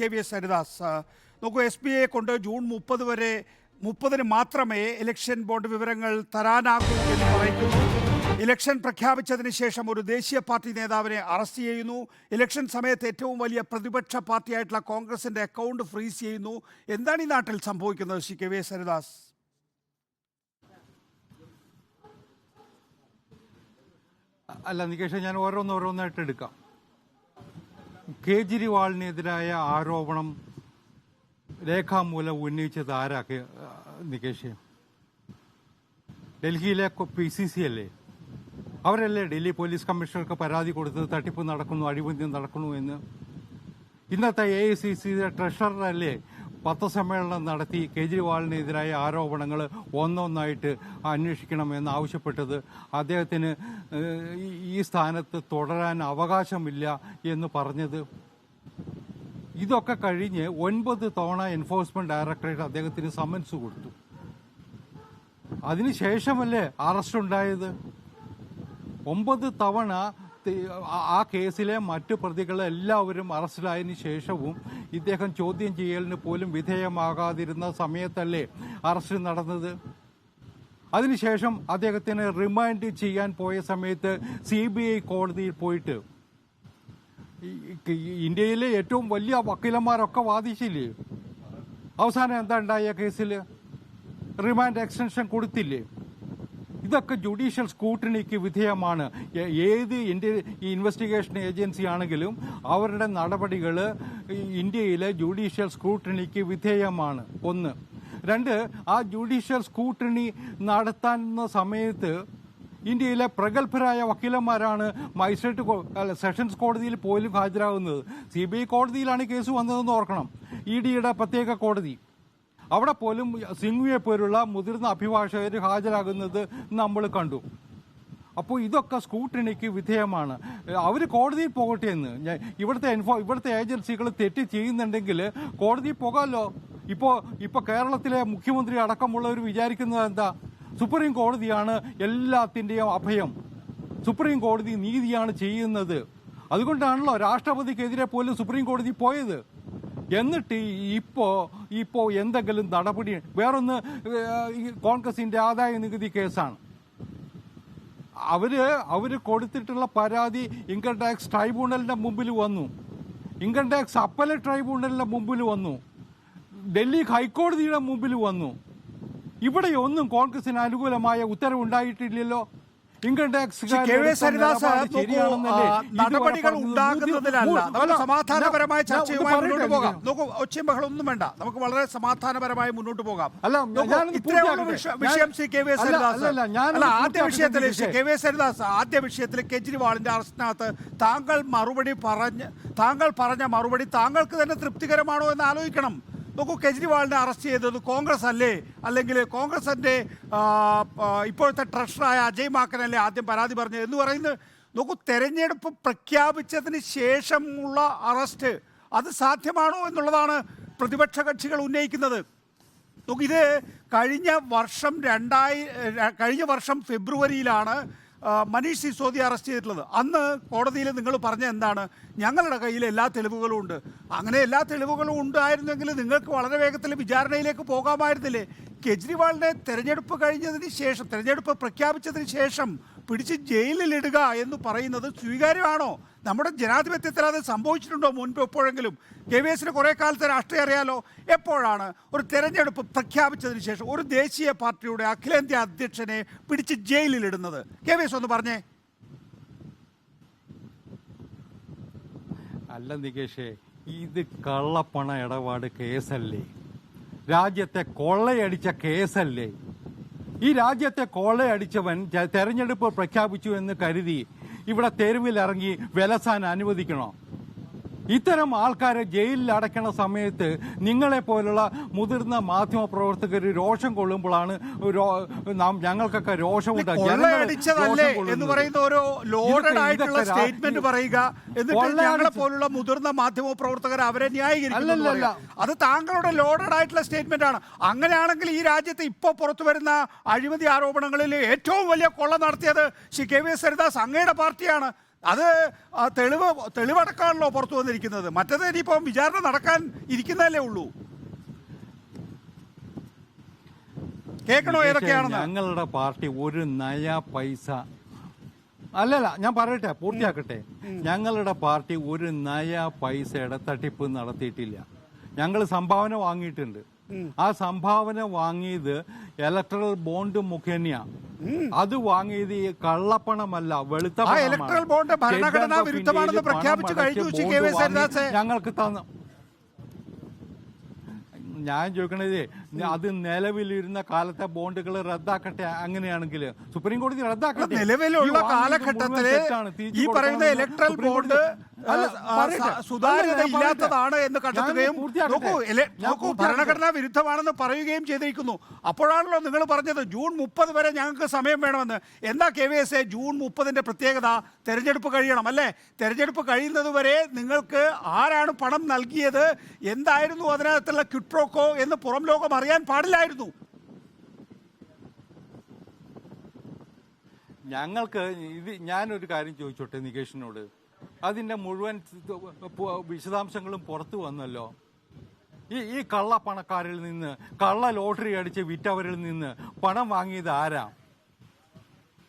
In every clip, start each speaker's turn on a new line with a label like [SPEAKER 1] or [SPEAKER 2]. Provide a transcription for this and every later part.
[SPEAKER 1] K V S Haridas. നോക്കൂ S B ഐയെ കൊണ്ട് ജൂൺ മുപ്പത് വരെ മുപ്പതിന് മാത്രമേ ഇലക്ഷൻ ബോർഡ് വിവരങ്ങൾ തരാനാകൂ എന്ന് പറയുന്നു. ഇലക്ഷൻ പ്രഖ്യാപിച്ചതിന് ശേഷം ഒരു ദേശീയ പാർട്ടി നേതാവിനെ അറസ്റ്റ് ചെയ്യുന്നു. ഇലക്ഷൻ സമയത്ത് ഏറ്റവും വലിയ പ്രതിപക്ഷ പാർട്ടിയായിട്ടുള്ള കോൺഗ്രസിന്റെ അക്കൗണ്ട് ഫ്രീസ് ചെയ്യുന്നു. എന്താണ് ഈ നാട്ടിൽ സംഭവിക്കുന്നത് Shri K V S Haridas?
[SPEAKER 2] അല്ല നികേഷ് ഞാൻ ഓരോന്നോരോന്നായിട്ട് എടുക്കാം. കേജ്രിവാളിനെതിരായ ആരോപണം രേഖാമൂലം ഉന്നയിച്ചത് ആരാ നികേഷ്. ഡൽഹിയിലെ പി സി സി അല്ലേ? അവരല്ലേ ഡൽഹി പോലീസ് കമ്മീഷണർക്ക് പരാതി കൊടുത്തത്? തട്ടിപ്പ് നടക്കുന്നു അഴിമതി നടക്കുന്നു എന്ന്. ഇന്നത്തെ എ ഐ സി സി ട്രഷററല്ലേ? പത്രസമ്മേളനം നടത്തി കേജ്രിവാളിനെതിരായ ആരോപണങ്ങൾ ഒന്നൊന്നായിട്ട് അന്വേഷിക്കണമെന്ന് ആവശ്യപ്പെട്ടത് അദ്ദേഹത്തിന് ഈ- സ്ഥാനത്ത് തുടരാൻ അവകാശമില്ല എന്ന് പറഞ്ഞത്. ഇതൊക്കെ കഴിഞ്ഞ് ഒൻപത് തവണ എൻഫോഴ്സ്മെന്റ് ഡയറക്ടറേറ്റ് അദ്ദേഹത്തിന് സമ്മൻസ് കൊടുത്തു. അതിനുശേഷമല്ലേ അറസ്റ്റ് ഉണ്ടായത് ഒമ്പത് തവണ ആ- കേസിലെ മറ്റു പ്രതികളെ എല്ലാവരും അറസ്റ്റിലായതിനു ശേഷവും ഇദ്ദേഹം ചോദ്യം ചെയ്യലിന് പോലും വിധേയമാകാതിരുന്ന സമയത്തല്ലേ അറസ്റ്റ് നടന്നത്? അതിനുശേഷം അദ്ദേഹത്തിന് റിമാൻഡ് ചെയ്യാൻ പോയ സമയത്ത് സി ബി ഐ കോടതിയിൽ പോയിട്ട് ഇന്ത്യയിലെ ഏറ്റവും വലിയ വക്കീലന്മാരൊക്കെ വാദിച്ചില്ലേ? അവസാനം എന്താ ഉണ്ടായ കേസിൽ റിമാൻഡ് എക്സ്റ്റൻഷൻ കൊടുത്തില്ലേ? ഇതൊക്കെ ജുഡീഷ്യൽ സ്കൂട്ടണിക്ക് വിധേയമാണ്. ഏത് ഇന്ത്യ ഈ ഇൻവെസ്റ്റിഗേഷൻ ഏജൻസി ആണെങ്കിലും അവരുടെ നടപടികൾ ഇന്ത്യയിലെ ജുഡീഷ്യൽ സ്കൂട്ടണിക്ക് വിധേയമാണ്. ഒന്ന്. രണ്ട് ആ ജുഡീഷ്യൽ സ്കൂട്ടണി നടത്തുന്ന സമയത്ത് ഇന്ത്യയിലെ പ്രഗത്ഭരായ വക്കീലന്മാരാണ് മജിസ്ട്രേറ്റ് അല്ല, സെഷൻസ് കോടതിയിൽ പോലും ഹാജരാകുന്നത്. സി കോടതിയിലാണ് കേസ് വന്നതെന്ന് ഓർക്കണം. ഇ ഡിയുടെ പ്രത്യേക കോടതി. അവിടെ പോലും സിംഗ്വിയെ പോലുള്ള മുതിർന്ന അഭിഭാഷകർ ഹാജരാകുന്നത് നമ്മൾ കണ്ടു. അപ്പോൾ ഇതൊക്കെ സ്കൂട്ടണിക്ക് വിധേയമാണ്. അവർ കോടതിയിൽ പോകട്ടെ എന്ന്. ഇവിടുത്തെ എൻഫോ ഇവിടുത്തെ ഏജൻസികൾ തെറ്റ് ചെയ്യുന്നുണ്ടെങ്കിൽ കോടതിയിൽ പോകാമല്ലോ ഇപ്പോൾ ഇപ്പോൾ കേരളത്തിലെ മുഖ്യമന്ത്രി അടക്കമുള്ളവർ വിചാരിക്കുന്നത് എന്താ? സുപ്രീം കോടതിയാണ് എല്ലാത്തിന്റെയും അഭയം. സുപ്രീം കോടതി നീതിയാണ് ചെയ്യുന്നത്. അതുകൊണ്ടാണല്ലോ രാഷ്ട്രപതിക്കെതിരെ പോലും സുപ്രീം കോടതി പോയത്. എന്നിട്ട് ഇപ്പോ ഇപ്പോ എന്തെങ്കിലും നടപടി വേറൊന്ന് കോൺഗ്രസിന്റെ ആദായ നികുതി കേസാണ്. അവർ അവർ കൊടുത്തിട്ടുള്ള പരാതി ഇൻകം ടാക്സ് ട്രൈബ്യൂണലിന്റെ മുമ്പിൽ വന്നു. ഇൻകം ടാക്സ് അപ്പല ട്രൈബ്യൂണലിന്റെ മുമ്പിൽ വന്നു. ഡൽഹി ഹൈക്കോടതിയുടെ മുമ്പിൽ വന്നു. ഇവിടെ ഒന്നും കോൺഗ്രസിന് അനുകൂലമായ ഉത്തരവുണ്ടായിട്ടില്ലല്ലോ. ഇൻകം ടാക്സ്
[SPEAKER 1] നടപടികൾ ഉണ്ടാകുന്നതിലല്ല. നമുക്ക് സമാധാനപരമായ ചർച്ചയുമായി മുന്നോട്ട് പോകാം. നോക്കൂ ഒച്ചയും ബഹളം ഒന്നും വേണ്ട. നമുക്ക് വളരെ സമാധാനപരമായി മുന്നോട്ട് പോകാം.
[SPEAKER 2] അല്ല,
[SPEAKER 1] ഇത്രയുള്ള വിഷയം Shri K V S Haridas അല്ല ആദ്യ വിഷയത്തിൽ Shri K V S Haridas ആദ്യ വിഷയത്തിൽ കെജ്രിവാളിന്റെ അറസ്റ്റിനകത്ത് താങ്കൾ മറുപടി പറഞ്ഞ് താങ്കൾ പറഞ്ഞ മറുപടി താങ്കൾക്ക് തന്നെ തൃപ്തികരമാണോ എന്ന് ആലോചിക്കണം. നോക്കൂ കെജ്രിവാളിനെ അറസ്റ്റ് ചെയ്തത് കോൺഗ്രസ് അല്ലേ? അല്ലെങ്കിൽ ആ, ഇപ്പോഴത്തെ ട്രഷറായ അജയ് മാക്കനല്ലേ ആദ്യം പരാതി പറഞ്ഞത് എന്ന് പറയുന്നത്? നോക്കൂ തെരഞ്ഞെടുപ്പ് പ്രഖ്യാപിച്ചതിന് ശേഷമുള്ള അറസ്റ്റ് അത് സാധ്യമാണോ എന്നുള്ളതാണ് പ്രതിപക്ഷ കക്ഷികൾ ഉന്നയിക്കുന്നത്. നോക്കൂ ഇത് കഴിഞ്ഞ വർഷം രണ്ടായി കഴിഞ്ഞ വർഷം ഫെബ്രുവരിയിലാണ് മനീഷ് സിസോദിയെ അറസ്റ്റ് ചെയ്തിട്ടുള്ളത്. അന്ന് കോടതിയിൽ നിങ്ങൾ പറഞ്ഞ എന്താണ്? ഞങ്ങളുടെ കയ്യിൽ എല്ലാ തെളിവുകളും ഉണ്ട്. അങ്ങനെ എല്ലാ തെളിവുകളും ഉണ്ടായിരുന്നെങ്കിൽ നിങ്ങൾക്ക് വളരെ വേഗത്തിൽ വിചാരണയിലേക്ക് പോകാമായിരുന്നില്ലേ? കെജ്രിവാളിനെ തെരഞ്ഞെടുപ്പ് കഴിഞ്ഞതിന് ശേഷം തെരഞ്ഞെടുപ്പ് പ്രഖ്യാപിച്ചതിന് ശേഷം പിടിച്ച് ജയിലിലിടുക എന്ന് പറയുന്നത് സ്വീകാര്യമാണോ? നമ്മുടെ ജനാധിപത്യത്തിൽ അത് സംഭവിച്ചിട്ടുണ്ടോ മുൻപ് എപ്പോഴെങ്കിലും? കെ വി എസിന് കുറേ കാലത്തെ രാഷ്ട്രീയം അറിയാലോ? എപ്പോഴാണ് ഒരു തെരഞ്ഞെടുപ്പ് പ്രഖ്യാപിച്ചതിന് ശേഷം ഒരു ദേശീയ പാർട്ടിയുടെ അഖിലേന്ത്യാ അധ്യക്ഷനെ പിടിച്ച് ജയിലിലിടുന്നത്? കെ വി എസ് ഒന്ന് പറഞ്ഞേ.
[SPEAKER 2] അല്ല നികേഷേ ഇത് കള്ളപ്പണ ഇടപാട് കേസല്ലേ? രാജ്യത്തെ കൊള്ളയടിച്ച കേസല്ലേ? ഈ രാജ്യത്തെ കൊള്ളയടിച്ചവൻ തെരഞ്ഞെടുപ്പ് പ്രഖ്യാപിച്ചു എന്ന് കരുതി ഇവിടെ തെരുവിലിറങ്ങി വിലസാൻ അനുവദിക്കണോ? ഇത്തരം ആൾക്കാരെ ജയിലിൽ അടയ്ക്കണ സമയത്ത് നിങ്ങളെ പോലുള്ള മുതിർന്ന മാധ്യമ പ്രവർത്തകർ രോഷം കൊള്ളുമ്പോഴാണ് നാം ഞങ്ങൾക്കൊക്കെ രോഷം
[SPEAKER 1] കൊള്ളയടിച്ചതല്ലേ എന്ന് പറയുന്ന ഓരോ ലോഡഡ് ആയിട്ടുള്ള സ്റ്റേറ്റ്മെന്റ് പറയുക എന്നിട്ട് ഞങ്ങളെ പോലുള്ള മുതിർന്ന മാധ്യമ പ്രവർത്തകർ അവരെ ന്യായീകരിക്കുന്നു അത് താങ്കളുടെ ലോഡഡ് ആയിട്ടുള്ള സ്റ്റേറ്റ്മെന്റ് ആണ്. അങ്ങനെയാണെങ്കിൽ ഈ രാജ്യത്ത് ഇപ്പോൾ പുറത്തു വരുന്ന അഴിമതി ആരോപണങ്ങളിൽ ഏറ്റവും വലിയ കൊള്ള നടത്തിയത് Shri K V S Haridas അങ്ങയുടെ പാർട്ടിയാണ്. അത് ആ തെളിവ് തെളിവടക്കാണല്ലോ പുറത്തു വന്നിരിക്കുന്നത്. മറ്റത് ഇനിയിപ്പം വിചാരണ നടക്കാൻ ഇരിക്കുന്നതല്ലേ ഉള്ളൂ. കേൾക്കണോ ഏതൊക്കെയാണെന്ന്?
[SPEAKER 2] ഞങ്ങളുടെ പാർട്ടി ഒരു നയ പൈസ. അല്ലല്ല ഞാൻ പറയട്ടെ പൂർത്തിയാക്കട്ടെ. ഞങ്ങളുടെ പാർട്ടി ഒരു നയ പൈസയുടെ തട്ടിപ്പ് നടത്തിയിട്ടില്ല. ഞങ്ങൾ സംഭാവന വാങ്ങിയിട്ടുണ്ട്. ആ സംഭാവന വാങ്ങിയത് ഇലക്ട്രൽ ബോണ്ട് മുഖേനയാ. അത് വാങ്ങിയത് ഈ കള്ളപ്പണമല്ല വെളുത്ത
[SPEAKER 1] ഇലക്ട്രൽ ബോണ്ട് ഭരണഘടനാ വിരുദ്ധമാണെന്ന് പ്രഖ്യാപിച്ചു കഴിഞ്ഞു.
[SPEAKER 2] ഞങ്ങൾക്ക് തന്നു. ഞാൻ ചോദിക്കണത് അത് നിലവിലിരുന്ന കാലത്തെ ബോണ്ടുകൾ റദ്ദാക്കട്ടെ അങ്ങനെയാണെങ്കിൽ സുപ്രീം കോടതി റദ്ദാക്കട്ടെ?
[SPEAKER 1] നിലവിലുള്ള
[SPEAKER 2] കാലഘട്ടത്തിൽ
[SPEAKER 1] ഈ പറയുന്ന ഇലക്ട്രൽ ബോണ്ട് സുതാര്യത ഇല്ലാത്തതാണ് എന്ന് കണ്ടെത്തുകയും നോക്കൂ. ഭരണഘടനാ വിരുദ്ധമാണെന്ന് പറയുകയും ചെയ്തിരിക്കുന്നു. അപ്പോഴാണല്ലോ നിങ്ങൾ പറഞ്ഞത് ജൂൺ മുപ്പത് വരെ ഞങ്ങൾക്ക് സമയം വേണമെന്ന്. എന്താ K V S A June മുപ്പതിന്റെ പ്രത്യേകത? തെരഞ്ഞെടുപ്പ് കഴിയണം അല്ലേ? തെരഞ്ഞെടുപ്പ് കഴിയുന്നത് വരെ നിങ്ങൾക്ക് ആരാണ് പണം നൽകിയത്? എന്തായിരുന്നു അതിനകത്തുള്ള ക്വിട്രോക്കോ എന്ന് പുറം ലോകം അറിയാൻ പാടില്ലായിരുന്നു.
[SPEAKER 2] ഞങ്ങൾക്ക് ഇത് ഞാനൊരു കാര്യം ചോദിച്ചോട്ടെ നികേഷിനോട്? അതിന്റെ മുഴുവൻ വിശദാംശങ്ങളും പുറത്തു വന്നല്ലോ. ഈ ഈ കള്ള പണക്കാരിൽ നിന്ന് കള്ള ലോട്ടറി അടിച്ച് വിറ്റവരിൽ നിന്ന് പണം വാങ്ങിയത് ആരാ?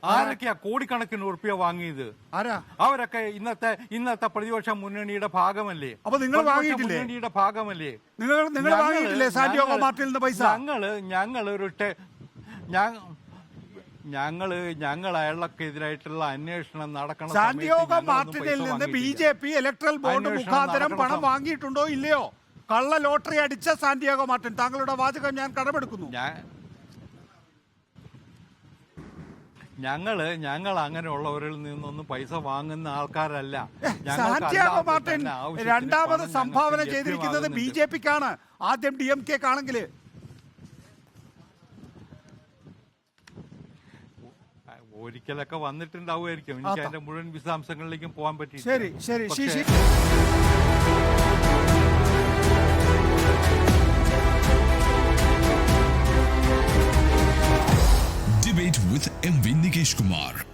[SPEAKER 2] ആരൊക്കെയാ കോടിക്കണക്കിന് ഉറുപ്പിയ വാങ്ങിയത്?
[SPEAKER 1] ആരാ?
[SPEAKER 2] അവരൊക്കെ ഇന്നത്തെ ഇന്നത്തെ പ്രതിപക്ഷ മുന്നണിയുടെ ഭാഗമല്ലേ?
[SPEAKER 1] അപ്പൊ നിങ്ങൾ വാങ്ങിയിട്ടില്ലേ?
[SPEAKER 2] മുന്നണിയുടെ ഭാഗമല്ലേ?
[SPEAKER 1] നിങ്ങൾ നിങ്ങൾ
[SPEAKER 2] ഞങ്ങൾ
[SPEAKER 1] വാങ്ങിയിട്ടില്ലേ സാന്റിയോഗോ നിന്ന് പൈസ?
[SPEAKER 2] ഞങ്ങൾ ഞങ്ങൾ ഒരു ഞങ്ങൾ ഞങ്ങൾ അയാൾക്കെതിരായിട്ടുള്ള അന്വേഷണം നടക്കണം
[SPEAKER 1] സാന്റിയോഗോ മാർട്ടിനിൽ നിന്ന് B J P electoral bond മുഖാന്തരം പണം വാങ്ങിയിട്ടുണ്ടോ ഇല്ലയോ? കള്ള ലോട്ടറി അടിച്ച സാന്റിയോഗോ മാർട്ടിൻ താങ്കളുടെ വാചകം ഞാൻ കടമെടുക്കുന്നു.
[SPEAKER 2] ഞങ്ങൾ ഞങ്ങൾ അങ്ങനെയുള്ളവരിൽ നിന്നൊന്നും പൈസ വാങ്ങുന്ന ആൾക്കാരല്ല.
[SPEAKER 1] സാന്റിയാഗോ മാർട്ടിൻ രണ്ടാമത് സംഭാവന ചെയ്തിരിക്കുന്നത് ബി ജെ പിക്കാണ്. ആദ്യം ഡി എം കെക്കാണെങ്കിൽ.
[SPEAKER 2] ഒരിക്കലൊക്കെ വന്നിട്ടുണ്ടാവുമായിരിക്കും. എനിക്ക്
[SPEAKER 1] അതാ.
[SPEAKER 2] അതിന്റെ മുഴുവൻ വിശദാംശങ്ങളിലേക്കും പോകാൻ പറ്റി
[SPEAKER 1] ശരി ശരി. ശരി
[SPEAKER 2] with
[SPEAKER 1] M V Nikesh Kumar.